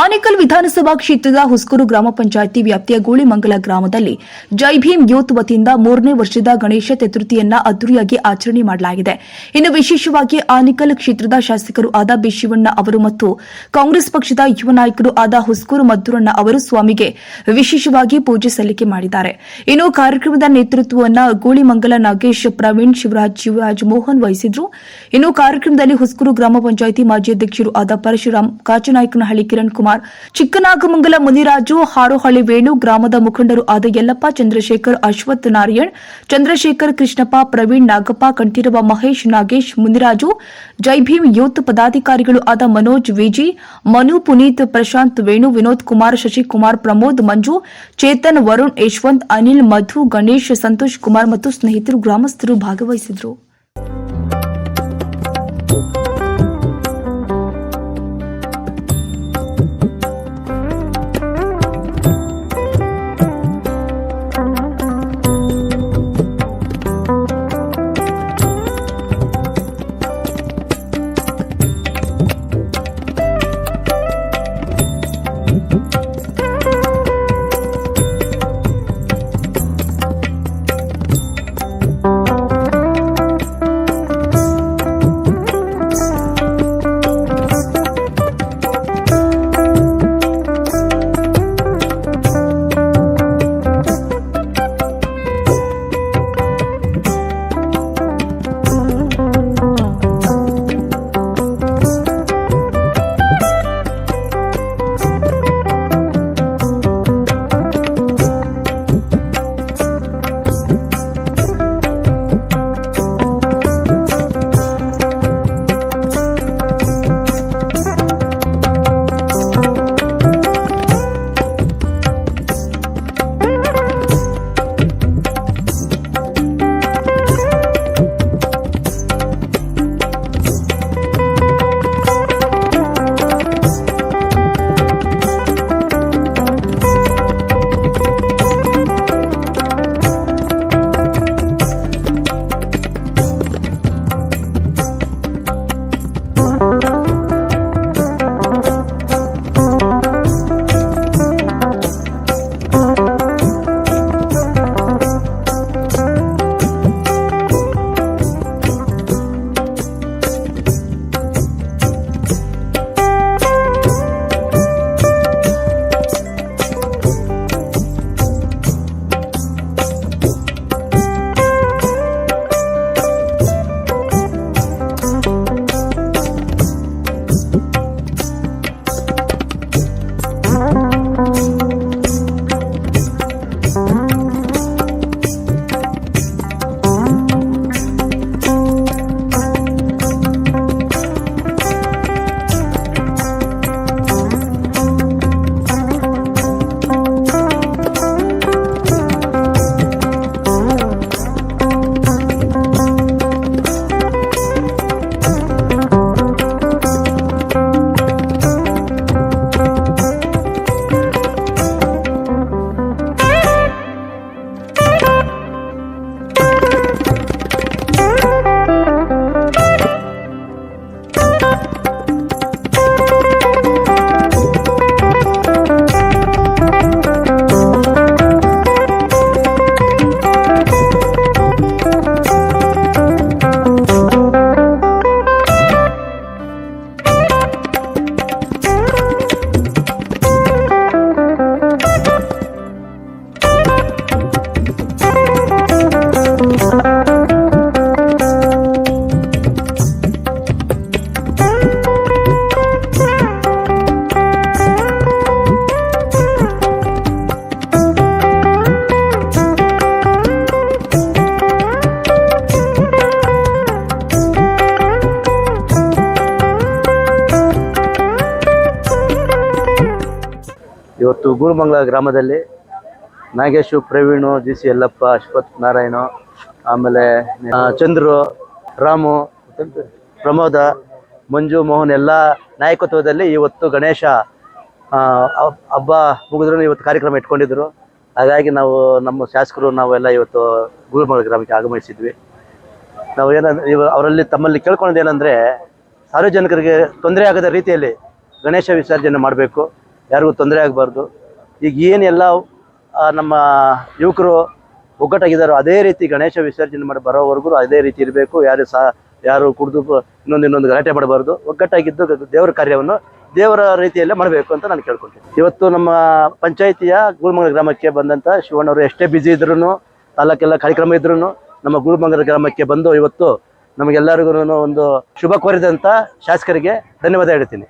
ಆನೇಕಲ್ ವಿಧಾನಸಭಾ ಕ್ಷೇತ್ರದ ಹುಸ್ಕೂರು ಗ್ರಾಮ ಪಂಚಾಯಿತಿ ವ್ಯಾಪ್ತಿಯ ಗೋಳಿಮಂಗಲ ಗ್ರಾಮದಲ್ಲಿ ಜೈ ಭೀಮ್ ಯೂತ್ ವತಿಯಿಂದ ಮೂರನೇ ವರ್ಷದ ಗಣೇಶ ಚತುರ್ಥಿಯನ್ನ ಅದ್ದೂರಿಯಾಗಿ ಆಚರಣೆ ಮಾಡಲಾಗಿದೆ. ಇನ್ನು ವಿಶೇಷವಾಗಿ ಆನೇಕಲ್ ಕ್ಷೇತ್ರದ ಶಾಸಕರು ಆದ ಬಿ ಶಿವಣ್ಣ ಅವರು ಮತ್ತು ಕಾಂಗ್ರೆಸ್ ಪಕ್ಷದ ಯುವ ನಾಯಕರು ಆದ ಹುಸ್ಕೂರು ಮದ್ದೂರಣ್ಣ ಅವರು ಸ್ವಾಮಿಗೆ ವಿಶೇಷವಾಗಿ ಪೂಜೆ ಸಲ್ಲಿಕೆ ಮಾಡಿದ್ದಾರೆ. ಇನ್ನು ಕಾರ್ಯಕ್ರಮದ ನೇತೃತ್ವವನ್ನು ಗೋಳಿಮಂಗಲ ನಾಗೇಶ್, ಪ್ರವೀಣ್ ಶಿವರಾಜ್ ಶಿವರಾಜ್ ಮೋಹನ್ ವಹಿಸಿದ್ರು. ಇನ್ನು ಕಾರ್ಯಕ್ರಮದಲ್ಲಿ ಹುಸ್ಕೂರು ಗ್ರಾಮ ಪಂಚಾಯಿತಿ ಮಾಜಿ ಅಧ್ಯಕ್ಷರು ಆದ ಪರಶುರಾಮ್, ಕಾಚನಾಯಕನಹಳ್ಳಿ ಕಿರಣ್ ಕುಮಾರ್, ಚಿಕ್ಕನಾಗಮಂಗಲ ಮುನಿರಾಜು, ಹಾರೋಹಳ್ಳಿ ವೇಣು, ಗ್ರಾಮದ ಮುಖಂಡರು ಆದ ಯಲ್ಲಪ್ಪ, ಚಂದ್ರಶೇಖರ್, ಅಶ್ವಥ್ ನಾರಾಯಣ್, ಚಂದ್ರಶೇಖರ್ ಕೃಷ್ಣಪ್ಪ, ಪ್ರವೀಣ್ ನಾಗಪ್ಪ, ಕಂಠೀರವ ಮಹೇಶ್ ನಾಗೇಶ್ ಮುನಿರಾಜು ಜೈಭೀಮ್ ಯೂತ್ ಪದಾಧಿಕಾರಿಗಳು ಆದ ಮನೋಜ್ ವಿಜಿ, ಮನು ಪುನೀತ್ ಪ್ರಶಾಂತ್ ವೇಣು, ವಿನೋದ್ ಕುಮಾರ್, ಶಶಿಕುಮಾರ್ ಪ್ರಮೋದ್, ಮಂಜು, ಚೇತನ್ ವರುಣ್, ಯಶವಂತ್, ಅನಿಲ್, ಮಧು, ಗಣೇಶ್, ಸಂತೋಷ್ ಕುಮಾರ್ ಮತ್ತು ಸ್ನೇಹಿತರು, ಗ್ರಾಮಸ್ಥರು ಭಾಗವಹಿಸಿದರು. ಇವತ್ತು ಗೂಳುಮಂಗಲ ಗ್ರಾಮದಲ್ಲಿ ನಾಗೇಶು, ಪ್ರವೀಣ್, ಜಿ ಸಿ ಯಲ್ಲಪ್ಪ, ಅಶ್ವಥ್ ನಾರಾಯಣ, ಆಮೇಲೆ ಚಂದ್ರು, ರಾಮು, ಪ್ರಮೋದ, ಮಂಜು, ಮೋಹನ್ ಎಲ್ಲ ನಾಯಕತ್ವದಲ್ಲಿ ಇವತ್ತು ಗಣೇಶ ಹಬ್ಬ ಮುಗಿದ್ರು ಇವತ್ತು ಕಾರ್ಯಕ್ರಮ ಇಟ್ಕೊಂಡಿದ್ರು. ಹಾಗಾಗಿ ನಾವು ನಮ್ಮ ಶಾಸಕರು ನಾವೆಲ್ಲ ಇವತ್ತು ಗುರುಮಂಗಲ ಗ್ರಾಮಕ್ಕೆ ಆಗಮಿಸಿದ್ವಿ. ನಾವು ಏನಂದ್ರೆ ಇವ, ಅವರಲ್ಲಿ ತಮ್ಮಲ್ಲಿ ಕೇಳ್ಕೊಳ್ಳೋದು ಏನಂದ್ರೆ ಸಾರ್ವಜನಿಕರಿಗೆ ತೊಂದರೆ ಆಗದ ರೀತಿಯಲ್ಲಿ ಗಣೇಶ ವಿಸರ್ಜನೆ ಮಾಡಬೇಕು. ಯಾರಿಗೂ ತೊಂದರೆ ಆಗಬಾರ್ದು. ಈಗ ಏನೆಲ್ಲ ನಮ್ಮ ಯುವಕರು ಒಗ್ಗಟ್ಟಾಗಿದ್ದಾರೋ ಅದೇ ರೀತಿ ಗಣೇಶ ವಿಸರ್ಜನೆ ಮಾಡಿ ಬರೋವರೆಗೂ ಅದೇ ರೀತಿ ಇರಬೇಕು. ಯಾರು ಸಹ ಯಾರು ಕುಡಿದು ಇನ್ನೊಂದು ಇನ್ನೊಂದು ಗಲಾಟೆ ಮಾಡಬಾರ್ದು. ಒಗ್ಗಟ್ಟಾಗಿದ್ದು ದೇವರ ಕಾರ್ಯವನ್ನು ದೇವರ ರೀತಿಯಲ್ಲೇ ಮಾಡಬೇಕು ಅಂತ ನಾನು ಕೇಳ್ಕೊಳ್ತೀನಿ. ಇವತ್ತು ನಮ್ಮ ಪಂಚಾಯಿತಿಯ ಗುಲ್ಮಂಗಲ ಗ್ರಾಮಕ್ಕೆ ಬಂದಂಥ ಶಿವಣ್ಣವರು ಎಷ್ಟೇ ಬ್ಯುಸಿ ಇದ್ರೂ ತಾಲೂಕೆಲ್ಲ ಕಾರ್ಯಕ್ರಮ ಇದ್ರೂ ನಮ್ಮ ಗುಲ್ಮಂಗಲ ಗ್ರಾಮಕ್ಕೆ ಬಂದು ಇವತ್ತು ನಮಗೆಲ್ಲರಿಗೂ ಒಂದು ಶುಭ ಕೋರಿದಂಥ ಶಾಸಕರಿಗೆ ಧನ್ಯವಾದ ಹೇಳ್ತೀನಿ.